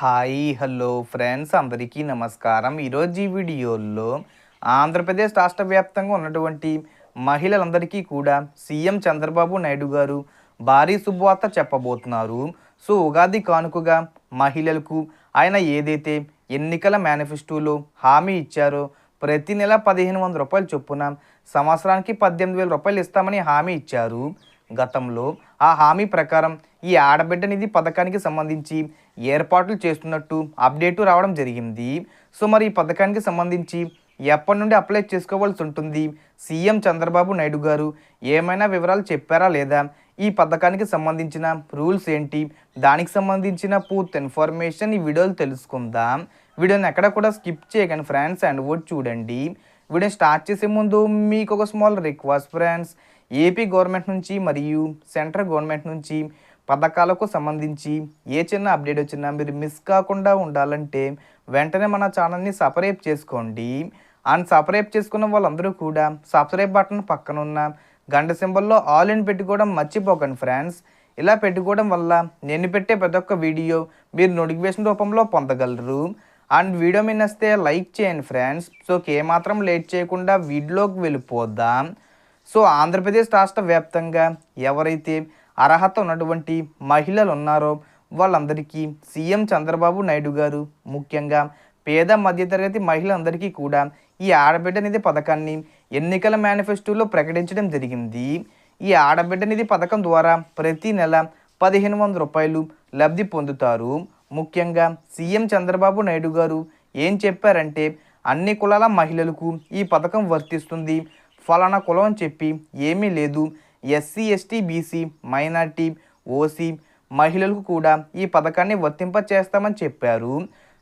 Hi hello friends అందరికీ నమస్కారం. ఈరోజు ఈ వీడియోలో ఆంధ్రప్రదేశ్ రాష్ట్ర వ్యాప్తంగా ఉన్నటువంటి మహిళలందరికీ కూడా సీఎం చంద్రబాబు నాయుడు గారు భారీ శుభవార్త చెప్పబోతున్నారు. సో ఉగాది కానుకగా మహిళలకు ఆయన ఏదైతే ఎన్నికల మేనిఫెస్టోలో హామీ ఇచ్చారో ప్రతి నెల పదిహేను వందల రూపాయలు చొప్పున సంవత్సరానికి పద్దెనిమిది వేల రూపాయలు ఇస్తామని హామీ ఇచ్చారు. గతంలో ఆ హామీ ప్రకారం ఈ ఆడబిడ్డ నిధి పథకానికి సంబంధించి ఏర్పాట్లు చేస్తున్నట్టు అప్డేటు రావడం జరిగింది. సో మరి ఈ పథకానికి సంబంధించి ఎప్పటి నుండి అప్లై చేసుకోవాల్సి ఉంటుంది? సీఎం చంద్రబాబు నాయుడు గారు ఏమైనా వివరాలు చెప్పారా లేదా? ఈ పథకానికి సంబంధించిన రూల్స్ ఏంటి? దానికి సంబంధించిన పూర్తి ఇన్ఫర్మేషన్ ఈ వీడియోలు తెలుసుకుందాం. వీడియోని ఎక్కడ కూడా స్కిప్ చేయకండి ఫ్రెండ్స్ అండ్ ఓట్ చూడండి. వీడియో స్టార్ట్ చేసే ముందు మీకు ఒక small request friends. AP government నుంచి మరియు సెంట్రల్ గవర్నమెంట్ నుంచి పథకాలకు సంబంధించి ఏ చిన్న అప్డేట్ వచ్చినా మీరు మిస్ కాకుండా ఉండాలంటే వెంటనే మన ఛానల్ని సపరేట్ చేసుకోండి. అండ్ సపరేట్ చేసుకున్న వాళ్ళందరూ కూడా సబ్స్క్రైబ్ బటన్ పక్కన ఉన్న గంట సింబల్లో ఆల్ ఇన్ పెట్టుకోవడం మర్చిపోకండి ఫ్రెండ్స్ ఇలా పెట్టుకోవడం వల్ల నేను పెట్టే ప్రతి ఒక్క వీడియో మీరు నోటిఫికేషన్ రూపంలో పొందగలరు. అండ్ వీడియో మీ నచ్చితే లైక్ చేయండి ఫ్రెండ్స్ సో ఏమాత్రం లేట్ చేయకుండా వీడియోలోకి వెళ్ళిపోదాం. సో ఆంధ్రప్రదేశ్ రాష్ట్ర వ్యాప్తంగా ఎవరైతే అర్హత ఉన్నటువంటి మహిళలు ఉన్నారో వాళ్ళందరికీ సీఎం చంద్రబాబు నాయుడు గారు ముఖ్యంగా పేద మధ్యతరగతి మహిళలందరికీ కూడా ఈ ఆడబిడ్డ నిధి పథకాన్ని ఎన్నికల మేనిఫెస్టోలో ప్రకటించడం జరిగింది. ఈ ఆడబిడ్డ నిధి పథకం ద్వారా ప్రతి నెల పదిహేను వందల రూపాయలు లబ్ధి పొందుతారు. ముఖ్యంగా సీఎం చంద్రబాబు నాయుడు గారు ఏం చెప్పారంటే అన్ని కులాల మహిళలకు ఈ పథకం వర్తిస్తుంది. ఫలానా కులం అని చెప్పి ఏమీ లేదు. SC ST BC minority OC మహిళలకు కూడా ఈ పథకాన్ని వర్తింప చేస్తామని చెప్పారు.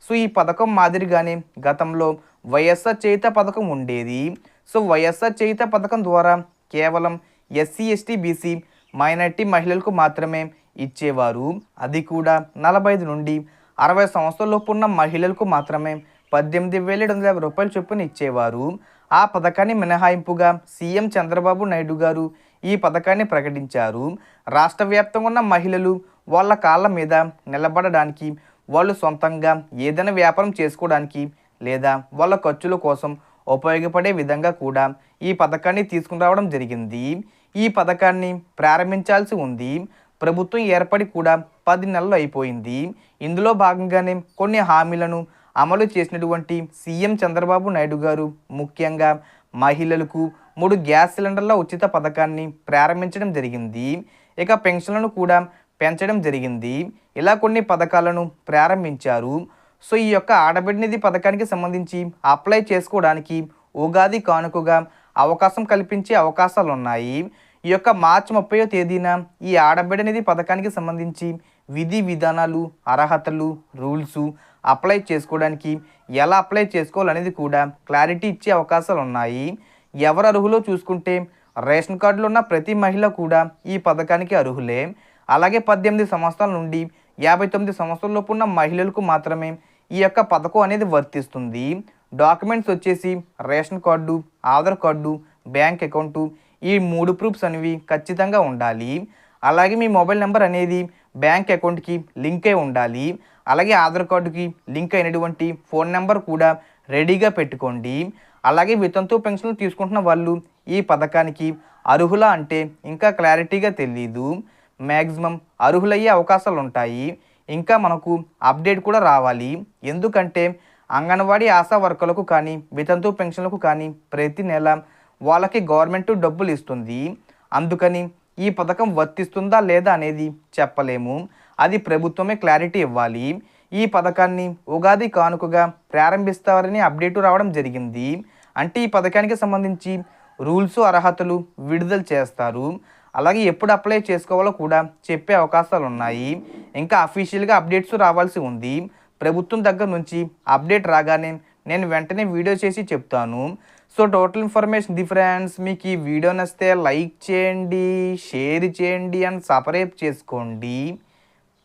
సో ఈ పథకం మాదిరిగానే గతంలో వైఎస్ఆర్ చేత పథకం ఉండేది. సో వైఎస్ఆర్ చేత పథకం ద్వారా కేవలం ఎస్సీ ఎస్టీ బీసీ మైనార్టీ మహిళలకు మాత్రమే ఇచ్చేవారు. అది కూడా నలభై ఐదు నుండి అరవై సంవత్సరాలలోపు ఉన్న మహిళలకు మాత్రమే పద్దెనిమిది వేల ఏడు వందల యాభై రూపాయల చొప్పున ఇచ్చేవారు. ఆ పథకాన్ని మినహాయింపుగా సీఎం చంద్రబాబు నాయుడు గారు ఈ పథకాన్ని ప్రకటించారు. రాష్ట్ర వ్యాప్తంగా ఉన్న మహిళలు వాళ్ళ కాళ్ళ మీద నిలబడడానికి వాళ్ళు సొంతంగా ఏదైనా వ్యాపారం చేసుకోవడానికి లేదా వాళ్ళ ఖర్చుల కోసం ఉపయోగపడే విధంగా కూడా ఈ పథకాన్ని తీసుకుని రావడం జరిగింది. ఈ పథకాన్ని ప్రారంభించాల్సి ఉంది. ప్రభుత్వం ఏర్పడి కూడా పది నెలలు అయిపోయింది. ఇందులో భాగంగానే కొన్ని హామీలను అమలు చేసినటువంటి సీఎం చంద్రబాబు నాయుడు గారు ముఖ్యంగా మహిళలకు మూడు గ్యాస్ సిలిండర్ల ఉచిత పథకాన్ని ప్రారంభించడం జరిగింది. ఇక పెన్షన్లను కూడా పెంచడం జరిగింది. ఇలా కొన్ని పథకాలను ప్రారంభించారు. సో ఈ యొక్క ఆడబిడ్డ నిధి పథకానికి సంబంధించి అప్లై చేసుకోవడానికి ఉగాది కానుకగా అవకాశం కల్పించే అవకాశాలు ఉన్నాయి ఈ యొక్క మార్చి ముప్పయో తేదీన ఈ ఆడబిడ్డ నిధి పథకానికి సంబంధించి విధి విధానాలు అర్హతలు రూల్స్ అప్లై చేసుకోవడానికి. ఎలా అప్లై చేసుకోవాలనేది కూడా క్లారిటీ ఇచ్చే అవకాశాలు ఉన్నాయి. ఎవరు అర్హులో చూసుకుంటే రేషన్ కార్డులో ఉన్న ప్రతి మహిళ కూడా ఈ పథకానికి అర్హులే. అలాగే పద్దెనిమిది సంవత్సరాల నుండి యాభై తొమ్మిది సంవత్సరాలలోపు ఉన్న మహిళలకు మాత్రమే ఈ యొక్క పథకం అనేది వర్తిస్తుంది. డాక్యుమెంట్స్ వచ్చేసి ration card Aadhaar card bank account ఈ మూడు ప్రూఫ్స్ అనేవి ఖచ్చితంగా ఉండాలి. అలాగే మీ మొబైల్ నెంబర్ అనేది బ్యాంక్ అకౌంట్కి లింక్ అయి ఉండాలి. అలాగే ఆధార్ కార్డుకి లింక్ అయినటువంటి ఫోన్ నెంబర్ కూడా రెడీగా పెట్టుకోండి. అలాగే వితంతు పెన్షన్లు తీసుకుంటున్న వాళ్ళు ఈ పథకానికి అర్హులా అంటే ఇంకా క్లారిటీగా తెలియదు మ్యాక్సిమం అర్హులయ్యే అవకాశాలు ఉంటాయి. ఇంకా మనకు అప్డేట్ కూడా రావాలి. ఎందుకంటే అంగన్వాడీ ఆశా వర్కర్లకు కానీ వితంతు పెన్షన్లకు కానీ ప్రతి నెల వాళ్ళకి గవర్నమెంట్ డబ్బులు ఇస్తుంది. అందుకని ఈ పథకం వర్తిస్తుందా లేదా అనేది చెప్పలేము. అది ప్రభుత్వమే క్లారిటీ ఇవ్వాలి. ఈ పథకాన్ని ఉగాది కానుకగా ప్రారంభిస్తారని అప్డేటు రావడం జరిగింది. అంటే ఈ పథకానికి సంబంధించి రూల్స్ అర్హతలు విడుదల చేస్తారు. అలాగే ఎప్పుడు అప్లై చేసుకోవాలో కూడా చెప్పే అవకాశాలు ఉన్నాయి. ఇంకా అఫీషియల్గా అప్డేట్స్ రావాల్సి ఉంది. ప్రభుత్వం దగ్గర నుంచి అప్డేట్ రాగానే నేను వెంటనే వీడియో చేసి చెప్తాను. సో టోటల్ ఇన్ఫర్మేషన్ డిఫరెన్స్ మీకు ఈ వీడియో నచ్చితే లైక్ చేయండి షేర్ చేయండి అండ్ సపరేట్ చేసుకోండి.